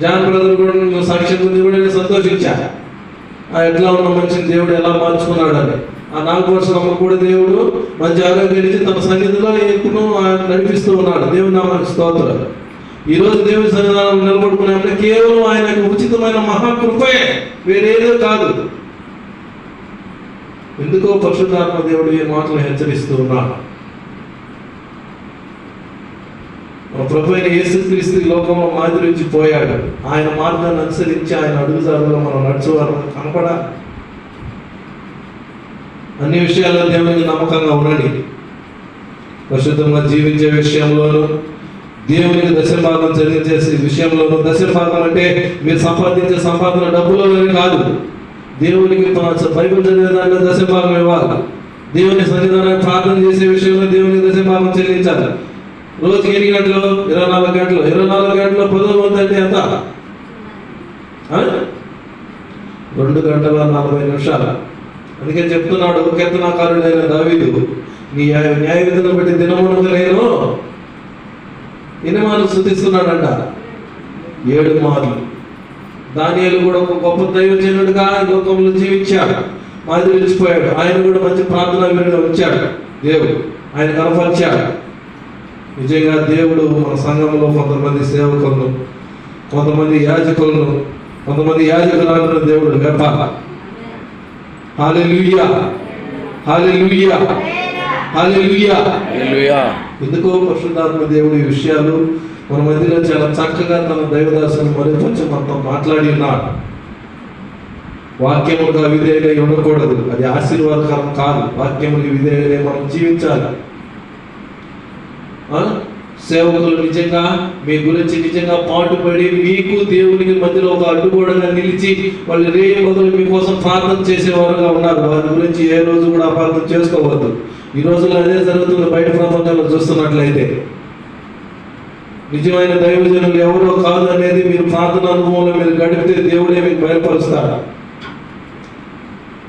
John brother కూడా సాక్ష్యం ఉంది కూడా నేను సంతోషించాను ఆ ఎట్లా ఉన్న మనిషిని దేవుడు ఎలా మార్చుకున్నాడని ఆ నాలుగు అమ్మ కూడా దేవుడు మంచి ఆరోగ్యం ఇచ్చి తన సన్నిధిలో ఎప్పుడు ఆయన నడిపిస్తూ ఉన్నాడు. దేవుడు నామానికి స్తోత్రం. ఈ రోజు దేవుడి సన్నిధానం నిలబడుకున్నామంటే కేవలం ఆయన ఉచితమైన మహాకృపే వేరేదో కాదు. ఎందుకో పరిశుద్ధాత్మ దేవుడు ఈ మాటలు హెచ్చరిస్తూ ఉన్నాడు మన ప్రభు అయిన యేసుక్రీస్తు ఈ లోకంలో మాదిరించి పోయాడు. ఆయన మార్గాన్ని అనుసరించి ఆయన అడుగుజాడలో మనం నడుచువారు కనపడా? అన్ని విషయాల్లో దేవునికి నమ్మకంగా ఉండండి. పరిశుద్ధంగా జీవించే విషయంలోనూ దేవునికి దశభాగం చెల్లించే విషయంలోనూ దశభాగం అంటే మీరు సంపాదించే సంపాదన డబ్బులోనే కాదు. దేవునికి బైబిల్ చదివే దాంట్లో దశభాగం ఇవ్వాలి. దేవుని సన్నిధానాన్ని ప్రార్థన చేసే విషయంలో దేవునికి దశభాగం చెల్లించాలి. రోజుకి ఎన్ని గంటలు? ఇరవై నాలుగు గంటలు. ఇరవై నాలుగు గంటల పదో వంతు అంటే ఎంత? ఆ? రెండు గంటల నలభై నిమిషాలు. అందుకే చెప్తున్నాడు కీర్తనాకారుడైన దావీదు నీ న్యాయ న్యాయ విధులను బట్టి దినమునకు నేను ఎన్ని శృతిస్తున్నాడంట ఏడు మార్లు. దానియాలు కూడా ఒక గొప్ప దైవజనుడిగా లోకంలో జీవించాడు. మాది విడిచిపోయాడు. ఆయన కూడా మంచి ప్రార్థన వీరుగా ఉంచాడు దేవుడు ఆయన కనపరిచాడు. నిజంగా దేవుడు మన సంఘంలో కొంతమంది సేవకులను కొంతమంది యాజకులను కొంతమంది యాజకులను దేవుడు హల్లెలూయా ఎందుకో పరిశుద్ధాత్మ దేవుడు ఈ విషయాలు మన మధ్యలో చాలా చక్కగా తన దైవదాసుని మరి కొంచెం మనతో మాట్లాడి ఉన్నాడు. వాక్యముగా విధేయులై ఉండకూడదు. అది ఆశీర్వాదకరం కాదు. వాక్యముకి విధేయులై మనం జీవించాలి? సేవకులు నిజంగా మీ గురించి నిజంగా పాటుపడి మీకు దేవునికి మధ్యలో ఒక అడ్డుగోడగా నిలిచి వాళ్ళు రే మొదలు మీకోసం ప్రార్థన చేసేవారుగా ఉన్నారు. వారి గురించి ఏ రోజు కూడా అపార్థం చేసుకోవద్దు. ఈ రోజుల్లో అదే జరుగుతుంది బయట ప్రపంచంలో చూస్తున్నట్లయితే. నిజమైన దైవజనులు ఎవరో కాదు అనేది మీరు ప్రార్థన అనుభవంలో మీరు గడిపితే దేవుడే మీకు బయలుపరుస్తాడు.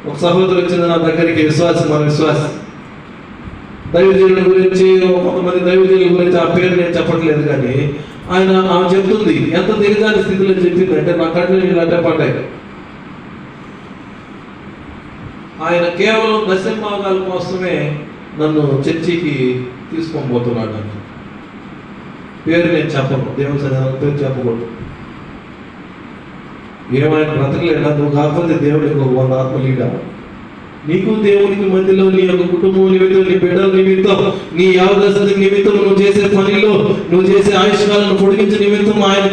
ఒక సహోదరు వచ్చింది నా దగ్గరికి విశ్వాసం మన విశ్వాసం. దైవజనుల గురించి కొంతమంది దైవజనుల గురించి ఆ పేరు నేను చెప్పట్లేదు కానీ ఆయన ఆమె చెప్తుంది ఎంత దిగజాని స్థితిలో చెప్పింది అంటే నా కళ్ళు ఇలా అడ్డే పడ్డాయి. ఆయన కేవలం దశమాగాల కోసమే నన్ను చర్చికి తీసుకొని పోతున్నాడు అని పేరు నేను చెప్పను దేవుని సన్నిధానం పేరు చెప్పకూడదు. ఏమైనా బ్రతకలేడా నువ్వు కాకపోతే దేవుడు ఇంకొక వంద ఆత్మలీడా నీకు దేవునికి మధ్యలో నీ యొక్క కుటుంబం నిమిత్తం నీ బిడ్డల నిమిత్తం నీ యావదశ నిమిత్తం నువ్వు చేసే పనిలో నువ్వు చేసే ఆయుష్కాలను పొడిగించే నిమిత్తం ఆయన